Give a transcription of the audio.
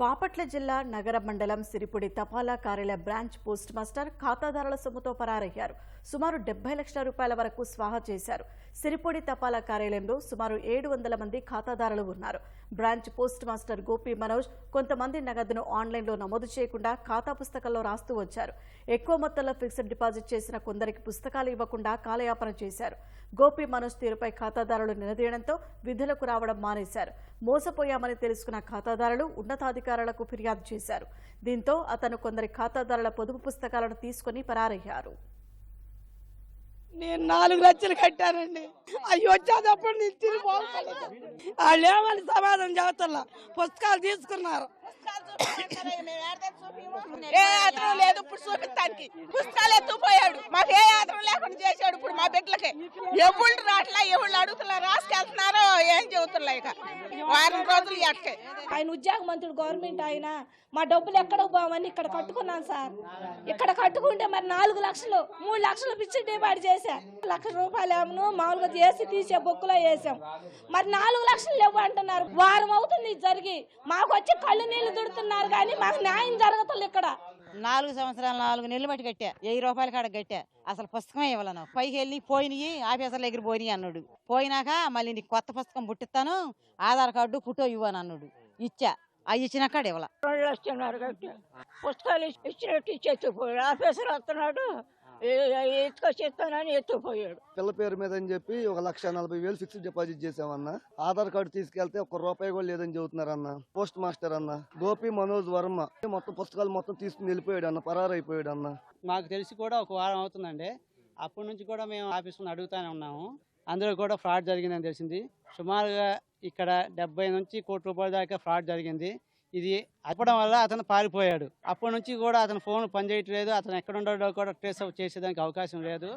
బాపట్ల జిల్లా నగర మండలం సిరిపుడి తపాలా కార్యాలయ బ్రాంచ్ పోస్ట్ మాస్టర్ ఖాతాదారుల సొమ్ముతో పరారయ్యారు. సుమారు డెబ్బై లక్షల రూపాయల వరకు స్వాహా చేశారు. సిరిపుడి తపాలా కార్యాలయంలో సుమారు ఏడు వందల మంది ఖాతాదారులు ఉన్నారు. Branch post master Gopi Manoj కొంతమంది నగదును ఆన్లైన్లో నమోదు చేయకుండా ఖాతా పుస్తకంలో రాస్తూ వచ్చారు. ఎక్కువ మొత్తంలో ఫిక్స్డ్ డిపాజిట్ చేసిన కొందరికి పుస్తకాలు ఇవ్వకుండా కాలయాపన చేశారు. గోపి మనోజ్ తీరుపై ఖాతాదారులు నిలదీయడంతో విధులకు రావడం మానేశారు. మోసపోయామని తెలుసుకున్న ఖాతాదారులు అధికారులకు ఫిర్యాదు చేశారు. దీంతో అతను కొందరి ఖాతాదారుల పొదుపు పుస్తకాలను తీసుకుని పరారయ్యారు. నేను నాలుగు లక్షలు కట్టానండి. అవి వచ్చేటప్పుడు నేను తిరిగి పోగలేదు వాళ్ళు ఏమని సమాధానం చెబుతున్నా? పుస్తకాలు తీసుకున్నారు. ఏ ఆధారం లేదు ఇప్పుడు చూపిస్తానికి. పుస్తకాలు ఎత్తుపోయాడు మాకు ఏ ఆధారం లేకుండా చేశాడు ఇప్పుడు మా బిడ్డలకి. ఎవళ్ళు రాట్లా ఎవళ్ళు అడుగుతున్నారు? రాసుకెళ్తున్నారో? ఏం ఇక. వారం రోజులు ఎట్టకే ఆయన ఉద్యోగ మంత్రుడు గవర్నమెంట్ ఆయన. మా డబ్బులు ఎక్కడ పోవని ఇక్కడ కట్టుకున్నాను సార్. ఇక్కడ కట్టుకుంటే మరి నాలుగు లక్షలు మూడు లక్షలు పిచ్చి డిపాజిట్ చేశా. లక్ష రూపాయలు ఏమను మామూలుగా చేసి తీసే బొక్కులో వేసాం మరి నాలుగు లక్షలు లేవు అంటున్నారు. వారం అవుతుంది జరిగి. మాకు వచ్చి కళ్ళు నీళ్ళు దుడుతున్నారు కానీ మాకు న్యాయం జరగతుంది ఇక్కడ. నాలుగు సంవత్సరాలు నాలుగు నెలలు బట్టి కట్టా. వెయ్యి రూపాయల కాడ కట్టా. అసలు పుస్తకమే ఇవ్వలేను పైకి వెళ్ళి పోయినాయి ఆఫీసర్ల దగ్గర పోయినాయి అన్నాడు. పోయినాక మళ్ళీ నీకు కొత్త పుస్తకం పుట్టిస్తాను ఆధార్ కార్డు ఫోటో ఇవ్వను అన్నాడు. ఇచ్చా. అవి ఇచ్చిన కాడ ఇవ్వాల. రెండు లక్షలున్నారు పుస్తకాలు ఇచ్చినట్టు ఇచ్చి ఆఫీసర్ వస్తున్నాడు. ఎత్తుకొచ్చి ఇస్తానని ఎత్తుకుపోయాడు పిల్ల పేరు మీద అని చెప్పి ఒక లక్ష నలభై వేలు ఫిక్స్డ్ డిపాజిట్ చేసామన్న ఆధార్ కార్డు తీసుకెళ్తే ఒక రూపాయి కూడా లేదని చెబుతున్నారు అన్న పోస్ట్ మాస్టర్ అన్న. గోపి మనోజ్ వర్మ. మొత్తం పుస్తకాలు మొత్తం తీసుకుని వెళ్ళిపోయాడు అన్న పరారైపోయాడు అన్న మాకు తెలిసి కూడా ఒక వారం అవుతుందండి. అప్పటి నుంచి కూడా మేము ఆఫీసులో అడుగుతానే ఉన్నాము. అందులో కూడా ఫ్రాడ్ జరిగిందని తెలిసింది. సుమారుగా ఇక్కడ డెబ్బై నుంచి కోటి రూపాయల దాకా ఫ్రాడ్ జరిగింది. ఇది అప్పడం వల్ల అతను పారిపోయాడు. అప్పటి నుంచి కూడా అతని ఫోన్ పనిచేయట్లేదు. అతను ఎక్కడ ఉండడో కూడా ట్రేస్ చేసేదానికి అవకాశం లేదు.